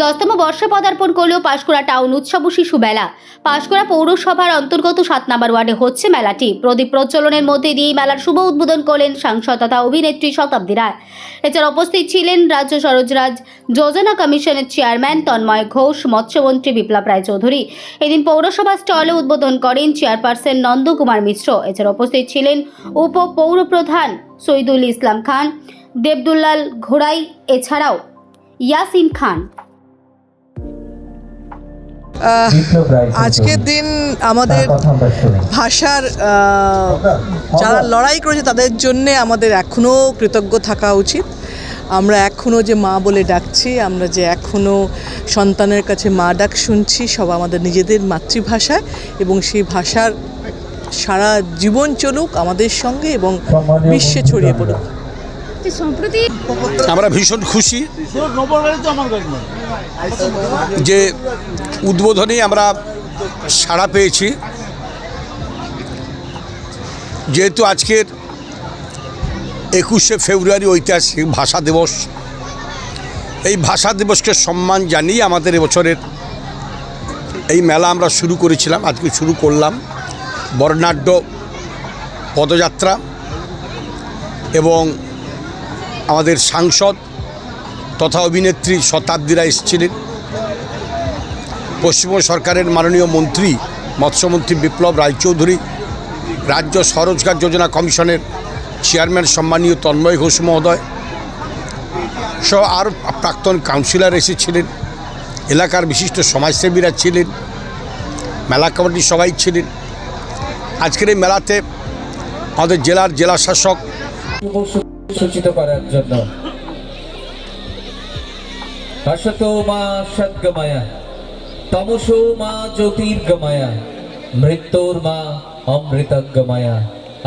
দশতম বর্ষে পদার্পণ করল পাঁশকুড়া টাউন উৎসব শিশু মেলা। পাঁশকুড়া পৌরসভার অন্তর্গত সাত নম্বর ওয়ার্ডে হচ্ছে মেলাটি। প্রদীপ প্রজ্বলনের মধ্যে দিয়ে মেলার শুভ উদ্বোধন করলেন সাংসদ তথা অভিনেত্রী শতাব্দী রায়। এছাড়া উপস্থিত ছিলেন রাজ্য সরোজরাজ যোজনা কমিশনের চেয়ারম্যান তন্ময় ঘোষ, মৎস্যমন্ত্রী বিপ্লব রায় চৌধুরী। এদিন পৌরসভা স্টলে উদ্বোধন করেন চেয়ারপারসন নন্দকুমার মিশ্র। এছাড়া উপস্থিত ছিলেন উপ পৌরপ্রধান সৈদুল ইসলাম খান, দেবদুল্লাল ঘোড়াই, এছাড়াও ইয়াসিন খান। আজকের দিন আমাদের ভাষার যারা লড়াই করেছে তাদের জন্যে আমাদের এখনও কৃতজ্ঞ থাকা উচিত। আমরা এখনও যে মা বলে ডাকছি আমরা যে এখনও সন্তানের কাছে মা ডাক শুনছি সব আমাদের নিজেদের মাতৃভাষায় এবং সেই ভাষার সারা জীবন চলুক আমাদের সঙ্গে এবং বিশ্বে ছড়িয়ে পড়ুক। আমরা ভীষণ খুশি যে উদ্বোধনে আমরা সাড়া পেয়েছি। যেহেতু আজকের একুশে ফেব্রুয়ারি ঐতিহাসিক ভাষা দিবস, এই ভাষা দিবসকে সম্মান জানিয়ে আমাদের এবছরের এই মেলা আমরা শুরু করেছিলাম, আজকে শুরু করলাম। বর্ণাঢ্য পদযাত্রা এবং আমাদের সাংসদ তথা অভিনেত্রী শতাব্দীরা এসেছিলেন। পশ্চিমবঙ্গ সরকারের মাননীয় মন্ত্রী মৎস্যমন্ত্রী বিপ্লব রায়চৌধুরী, রাজ্য স্বরোজগার যোজনা কমিশনের চেয়ারম্যান সম্মানীয় তন্ময় ঘোষ মহোদয় সহ আর প্রাক্তন কাউন্সিলর এসেছিলেন, এলাকার বিশিষ্ট সমাজসেবীরা ছিলেন, মেলা কমিটির সবাই ছিলেন। আজকের এই মেলাতে আমাদের জেলার জেলা শাসক সূচিত করার জন্য। হসতো মা সদ্গময়া, তমসো মা জ্যোতির্গময়া, মৃত্যুর মা অমৃতজ্ঞময়া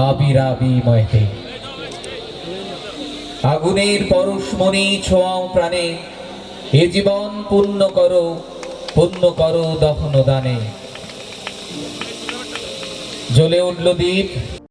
আবিরাবিময় আগুনের পরশমণি ছোঁয়াও প্রাণে, এ জীবন পূর্ণ করো পূর্ণ করো দহন দানে জ্বলে উঠল দ্বীপ